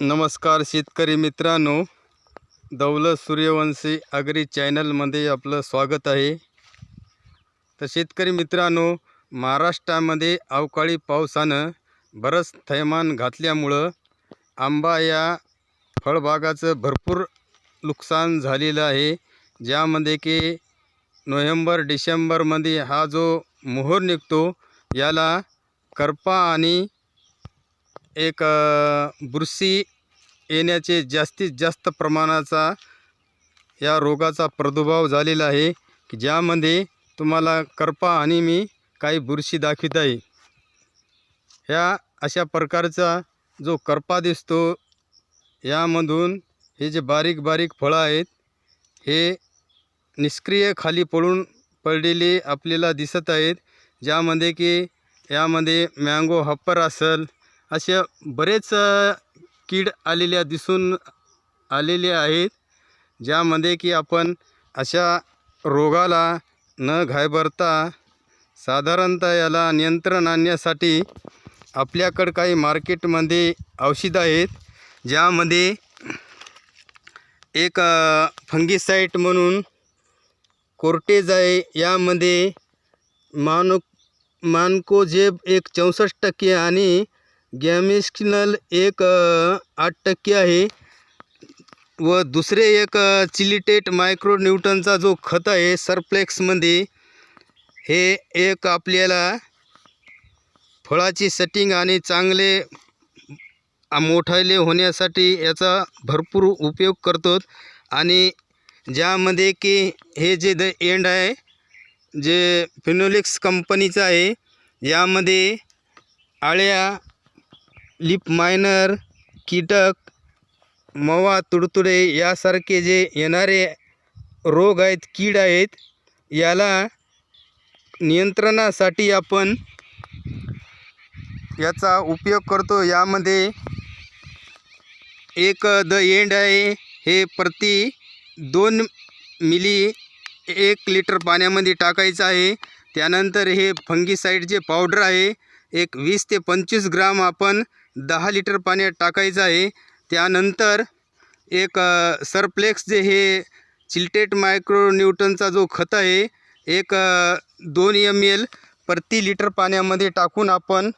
नमस्कार शेतकरी मित्रांनो. दौलत सूर्यवंशी अग्री चॅनलमध्ये आपलं स्वागत आहे. तर शेतकरी मित्रांनो महाराष्ट्रामध्ये अवकाळी पावसानं बरंच थैमान घातल्यामुळं आंबा या फळबागाचं भरपूर नुकसान झालेलं आहे. ज्यामध्ये की नोव्हेंबर डिसेंबरमध्ये हा जो मोहर निघतो याला करपा आणि एक बुरशी येण्याचे जास्तीत जास्त प्रमाणाचा या रोगाचा प्रादुर्भाव झालेला आहे की ज्यामध्ये तुम्हाला करपा आणि मी काही बुरशी दाखवित आहे. ह्या अशा प्रकारचा जो करपा दिसतो यामधून हे जे बारीक बारीक फळं आहेत हे निष्क्रिय खाली पडून पडलेले आपल्याला दिसत आहेत ज्यामध्ये की यामध्ये मँगो हप्पर असेल अशा बरेच कीड आलेल्या दिसून आलेले आहेत ज्यामध्ये की आपण अशा रोगाला न घाबरता साधारणतः याला नियंत्रण आणण्यासाठी आपल्याकडं काही मार्केटमध्ये औषधं आहेत ज्यामध्ये एक फंगिसाईट म्हणून कोर्टेज आहे. यामध्ये मानो मानकोजेब एक चौसष्ट टक्के आणि गॅमिस्किनल एक आठ टक्के आहे. व दुसरे एक चिलिटेट मायक्रोन्यूटनचा जो खत आहे सरप्लेक्समध्ये हे एक आपल्याला फळाची सेटिंग आणि चांगले मोठाले होण्यासाठी याचा भरपूर उपयोग करतो आणि ज्यामध्ये की हे जे द एंड आहे जे फिनोलिक्स कंपनीचं आहे यामध्ये आळ्या लिप मायनर कीटक मवा तुडतुडे यासारखे जे येणारे रोग आहेत कीड आहेत याला नियंत्रणासाठी आपण याचा उपयोग करतो. यामध्ये एक द एंड आहे. हे प्रति दोन मिली एक लिटर पाण्यामध्ये टाकायचं आहे. त्यानंतर हे फंगीसाईडचे पावडर आहे एक वीस ते पंचवीस ग्राम आपण दहा लिटर पाण्यात टाकायचं आहे. त्यानंतर एक सरप्लेक्स जे हे चिल्टेट मायक्रो न्यूटनचा जो खत आहे एक दोन एम एल प्रति लिटर पाण्यामध्ये टाकून आपण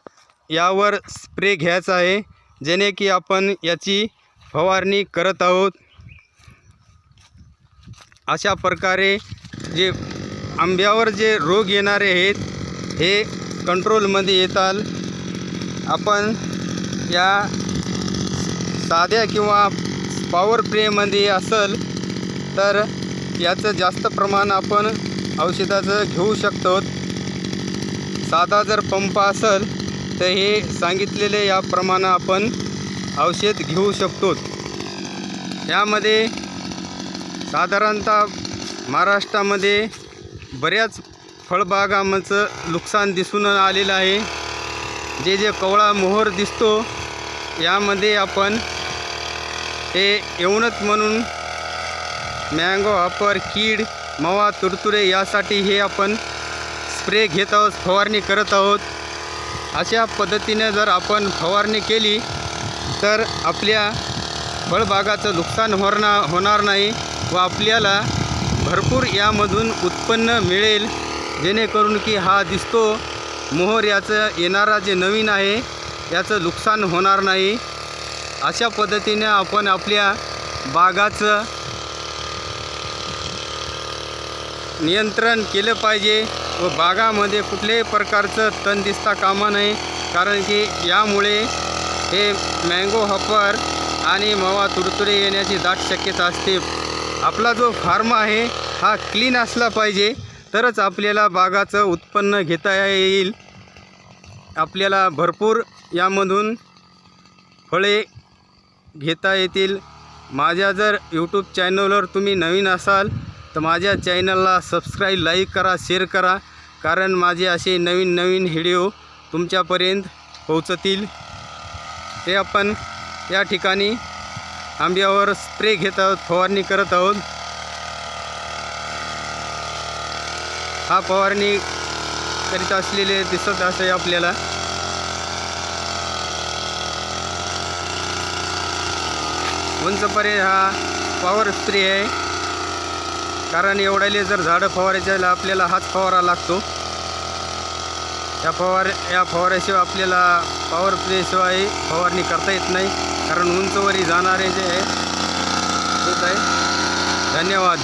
यावर स्प्रे घ्यायचा आहे. जेणे की आपण याची फवारणी करत आहोत. अशा प्रकारे जे आंब्यावर जे रोग येणारे आहेत हे कंट्रोलमध्ये येतात आपण या साध्या किंवा पॉवर प्रेमध्ये असेल तर याचं जास्त प्रमाण आपण औषधाचं घेऊ शकतो. साधा जर पंप असेल तर हे सांगितलेले याप्रमाणे आपण औषध घेऊ शकतो. यामध्ये साधारणतः महाराष्ट्रामध्ये बऱ्याच फळबागांचं नुकसान दिसून आलेलं आहे. जे जे कवळा मोहर दिसतो यामध्ये आपण हे येऊनच म्हणून मँगो हापर कीड मवा तुरतुरे यासाठी हे आपण स्प्रे घेत आहोत फवारणी करत आहोत. अशा पद्धतीने जर आपण फवारणी केली तर आपल्या फळबागाचं नुकसान होणार होणार नाही व आपल्याला भरपूर यामधून उत्पन्न मिळेल जेणेकरून की हा दिसतो मोहर याचं येणारा जे नवीन आहे याचं नुकसान होणार नाही. अशा पद्धतीने आपण आपल्या बागाचं नियंत्रण केलं पाहिजे व बागामध्ये कुठल्याही प्रकारचं तण दिसता कामा नये कारण की यामुळे हे मँगो हपर आणि मवा तुडतुडे येण्याची दाट शक्यता असते. आपला जो फार्म आहे हा क्लीन असला पाहिजे. तरच आपल्याला बागाचं उत्पन्न घेता येईल. आपल्याला भरपूर यामधून फळे घेता येतील. माझ्या जर यूट्यूब चॅनलवर तुम्ही नवीन असाल तर माझ्या चॅनलला सबस्क्राईब लाईक करा शेअर करा. कारण माझे असे नवीन नवीन व्हिडिओ तुमच्यापर्यंत पोहोचतील. हे आपण या ठिकाणी आंब्यावर स्प्रे घेत आहोत फवारणी करत आहोत. हा फवारणी करीत असलेले दिसत असे आपल्याला. उंचपर्यंत हा पॉवर स्प्रे आहे. कारण एवढ्याले जर झाडं फवारायच्या आपल्याला हाच फवारा लागतो. या फवार या फवाऱ्याशिवाय आपल्याला पॉवर स्प्रेशिवाय फवारणी करता येत नाही. कारण उंचवरी जाणारे जे आहे आहे. धन्यवाद.